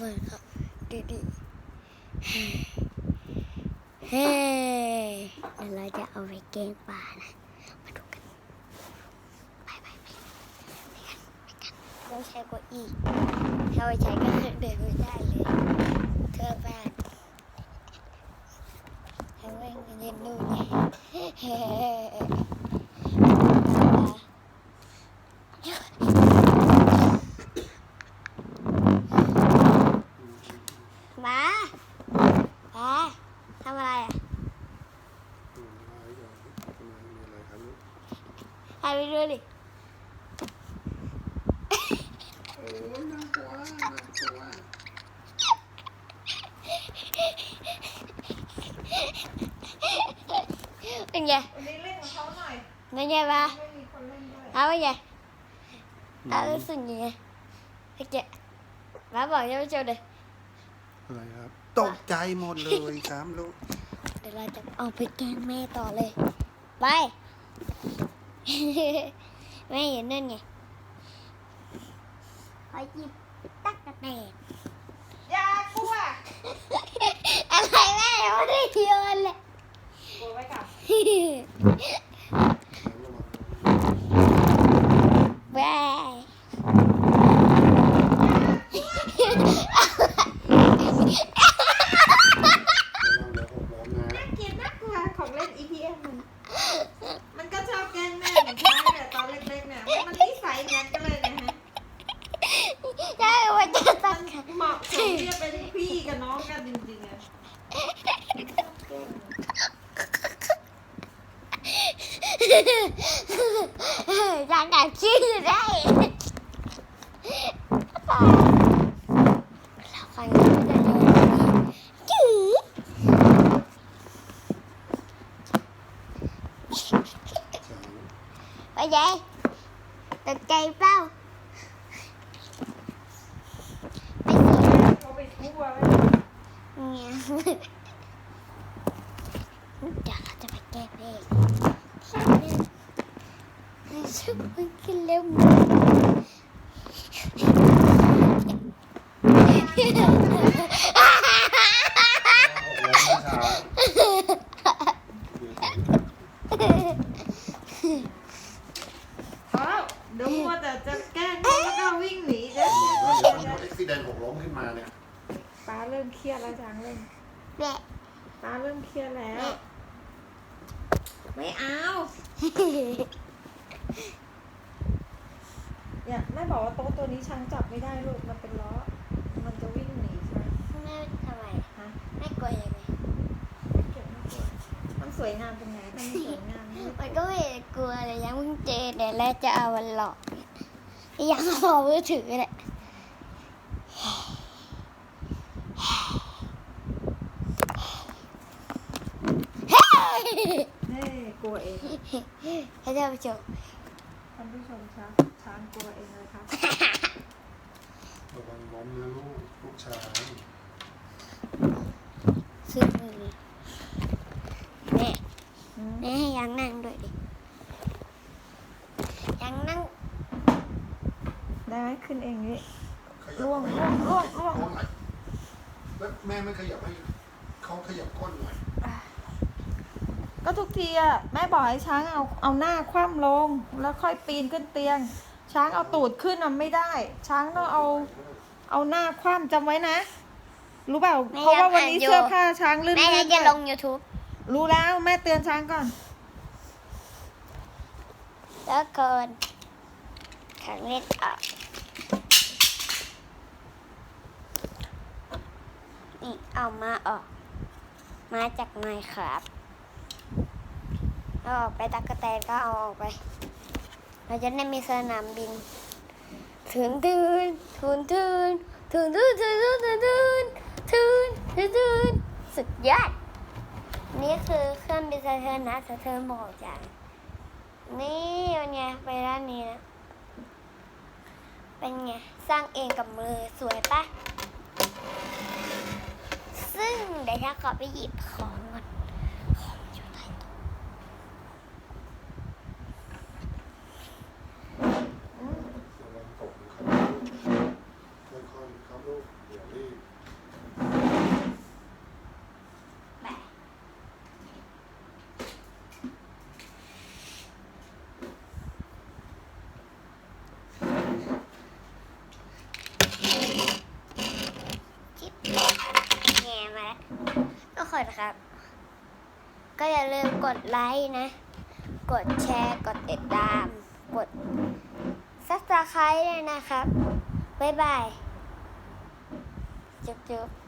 คนครับดีดีเฮ้เดี๋ยวเราจะเอาไปเกงป่านะ มาดูกัน ไปไปไปไปกันไปกันต้องใช้เก้าอี้ถ้าไม่ใช้ก็เดินไม่ได้เลย เธอบ้านให้แม่งเย็นดูไงเฮ้ มามาทำอะไรอะถ่ายไปดูดิเป็นไงวันนี้เล่นกับเขาหน่อยเป็นไงบ้าไม่มีคนเล่นด้วยเอาเป็นไงเอารู้สึกยังไงเมื่อกี้บ้าบอกยังไม่เจอเลย อะไรครับ ตกใจหมดเลยครับลูกเดี๋ยวเราจะเอาไปแกล้งแม่ต่อเลย ไป แม่เห็นนั่นไงขอหยิบตักกะแตนอย่ากลัวอะไรแม่ยังไม่ได้โยนเลยกลัวไว้กับ แม่ น่าเกลียดน่ากลัวของเล่น EPM มันมันก็ชอบแกล้งแม่เหมือนกันแต่ตอนเล็กๆเนี่ยมันนิสัยเหมือนกันเลยนะฮะ ใช่ว่าจะตั มั ก นเหมาะสมที่จะเป็นพี่กับน้องกันจริงๆอะ ยังแอบชื่อได้เรา ชุบมันกินเร็วมากอ้าวเดี๋ยวมัวแต่จะแกล้งเขาแล้วก็วิ่งหนีเดี๋ยวแล้วเดี๋ยวเดี๋เดี๋ยยววมันอุบิเหตุหกล้มขึ้นมาเนี่ยป้าเริ่มเครียดแล้วจังเล่นแม่ป้าเริ่มเครียดแล้ว ไม่เอา เนี่ยแม่บอกว่าโต๊ะตัวนี้ช้างจับไม่ได้ลูกมันเป็นล้อ มันจะวิ่งหนีใช่ไหมแม่ทำไมฮะแม่กลัวยังไงไม่เก็บไม่เก็บมันสวยงามเป็นไงถ้ามันสวยงามนี่มันก็ไม่ได้กลัวเลยยังเพิ่งเจอเดี๋ยวแล้วจะเอามันหลอกเนี่ยยังพอมือถือแหละเฮ้ยเฮ้กลัวเองให้ท่านผู้ชม ท่านผู้ชมช้างช้างกลัวเองเลยครับระวังล้มนะลูกลูกชายซึ่งแม่แม่ให้ยังนั่งด้วยดิยังนั่งได้ไหมขึ้นเองนี่ขยับล่วงไปล่วงล่วงล่วงล่วงไหนแล้วแม่ไม่ขยับให้เขาขยับก้นหน่อย ก็ทุกทีอะแม่บอกให้ช้างเอาเอาหน้าคว่ำลง แล้วค่อยปีนขึ้นเตียง ช้างเอาตูดขึ้นอะไม่ได้ ช้างต้องเอาเอาหน้าคว่ำจำไว้นะ รู้เปล่าแม่เพราะว่าวันยังอ่านนี้อยู่เสื้อผ้าช้างลื่นแม่ลื่จะนจะลง YouTube รู้แล้วแม่เตือนช้างก่อนแล้วเกินขังเล็ดออกนี่เอามาออก มาจากไหนครับ เอาออกไปตักกะแตนก็เอาออกไป เราจะได้มีสนามบินถึงทืนทุนทืนถึงทืนถึงทืนถึงทืนทืนถึงทืนสุดยอดนี่คือเครื่องบินสาธารณะสะเทินบอกจังนี่เป็นไงไปด้านนี้นะเป็นไงสร้างเองกับมือสวยปะซึ่งเดี๋ยวถ้าขอไปหยิบของอยู่ไหน ระวังตกนะครับค่อยๆครับลูกอย่ารีบ คนครับ ก็อย่าลืมกดไลค์นะ กดแชร์ กดติดตาม กดซับสไครต์เลยนะครับ บ๊ายบาย จุ๊บ